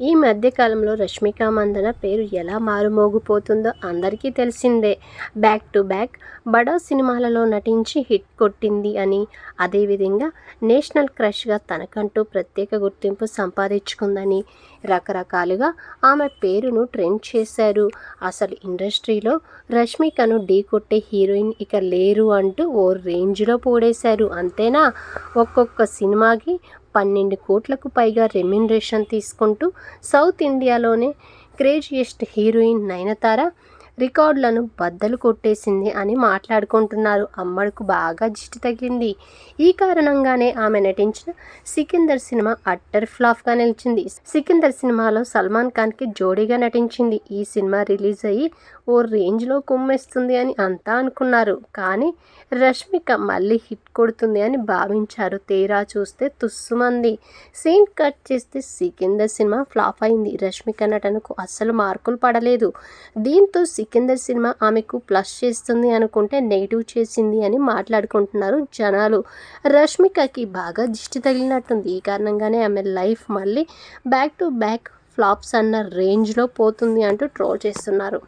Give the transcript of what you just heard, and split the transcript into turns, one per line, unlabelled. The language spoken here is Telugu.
ఈ మధ్యకాలంలో రష్మిక మందన పేరు ఎలా మారుమోగిపోతుందో అందరికీ తెలిసిందే. బ్యాక్ టు బ్యాక్ బడా సినిమాలలో నటించి హిట్ కొట్టింది అని. అదేవిధంగా నేషనల్ క్రష్గా తనకంటూ ప్రత్యేక గుర్తింపు సంపాదించుకుందని రకరకాలుగా ఆమె పేరును ట్రెండ్ చేశారు. అసలు ఇండస్ట్రీలో రష్మికను ఢీ కొట్టే హీరోయిన్ ఇక లేరు అంటూ ఓ రేంజ్లో పోడేశారు అంతేనా? ఒక్కొక్క సినిమాకి పన్నెండు కోట్లకు పైగా రెమ్యునరేషన్ తీసుకుంటూ సౌత్ ఇండియాలోనే క్రేజియెస్ట్ హీరోయిన్ నయనతార రికార్డులను బద్దలు కొట్టేసింది అని మాట్లాడుకుంటున్నారు. అమ్మడుకు బాగా దిష్టి తగిలింది. ఈ కారణంగానే ఆమె నటించిన సికిందర్ సినిమా అట్టర్ ఫ్లాప్గా నిలిచింది. సికిందర్ సినిమాలో సల్మాన్ ఖాన్కి జోడీగా నటించింది. ఈ సినిమా రిలీజ్ అయ్యి ఓ రేంజ్లో కుమ్మేస్తుంది అని అంతా అనుకున్నారు. కానీ రష్మిక మళ్ళీ హిట్ కొడుతుంది అని భావించారు. తీరా చూస్తే తుస్సుమంది. సీన్ కట్ చేస్తే సికిందర్ సినిమా ఫ్లాప్ అయింది. రష్మిక నటనకు అస్సలు మార్కులు పడలేదు. దీంతో సికిందర్ సినిమా ఆమెకు ప్లస్ చేస్తుంది అనుకుంటే నెగిటివ్ చేసింది అని మాట్లాడుకుంటున్నారు జనాలు. రష్మికకి బాగా దిష్టి తగిలినట్టుంది. ఈ కారణంగానే ఆమె లైఫ్ మళ్ళీ బ్యాక్ టు బ్యాక్ ఫ్లాప్స్ అన్న రేంజ్లో పోతుంది అంటూ ట్రోల్ చేస్తున్నారు.